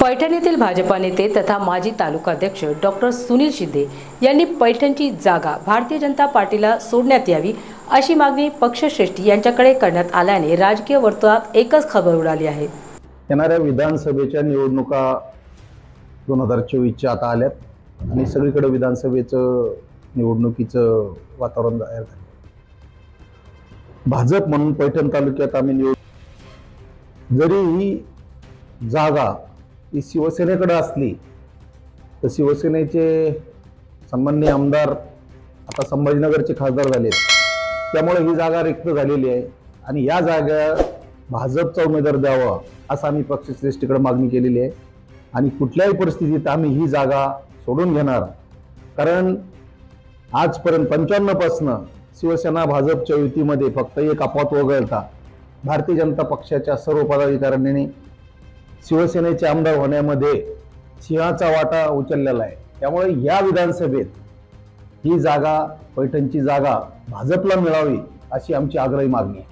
पैठण येथील भाजपा नेते तथा माजी तालुकाध्यक्ष डॉक्टर सुनील शिंदे यांनी पैठणची जागा भारतीय जनता पार्टीला सोडण्यात यावी अशी मागणी पक्षश्रेष्ठी यांच्याकडे करण्यात आल्याने राजकीय वर्तुळात एकच खबर उडाली आहे. येणाऱ्या विधानसभेच्या निवडणुका दोन हजार चोवीसच्या आता आल्यात आणि सगळीकडे विधानसभेचं निवडणुकीचं वातावरण तयार झालं. भाजप म्हणून पैठण तालुक्यात आम्ही निवड जरी ही जागा ही शिवसेनेकडे असली तर शिवसेनेचे संबंधी आमदार आता संभाजीनगरचे खासदार झालेत. त्यामुळे ही जागा रिक्त झालेली आहे. आणि या जागा भाजपचा उमेदवार द्यावा असं आम्ही पक्षश्रेष्ठीकडे मागणी केलेली आहे. आणि कुठल्याही परिस्थितीत आम्ही ही जागा सोडून घेणार. कारण आजपर्यंत पंच्याण्णवपासनं शिवसेना भाजपच्या युतीमध्ये फक्त एक अपवाद वगळता भारतीय जनता पक्षाच्या सर्व पदाधिकाऱ्यांनी शिवसेनेचे आमदार होण्यामध्ये सिंहाचा वाटा उचललेला आहे. त्यामुळे या विधानसभेत ही जागा पैठणची जागा भाजपला मिळावी अशी आमची आग्रही मागणी आहे.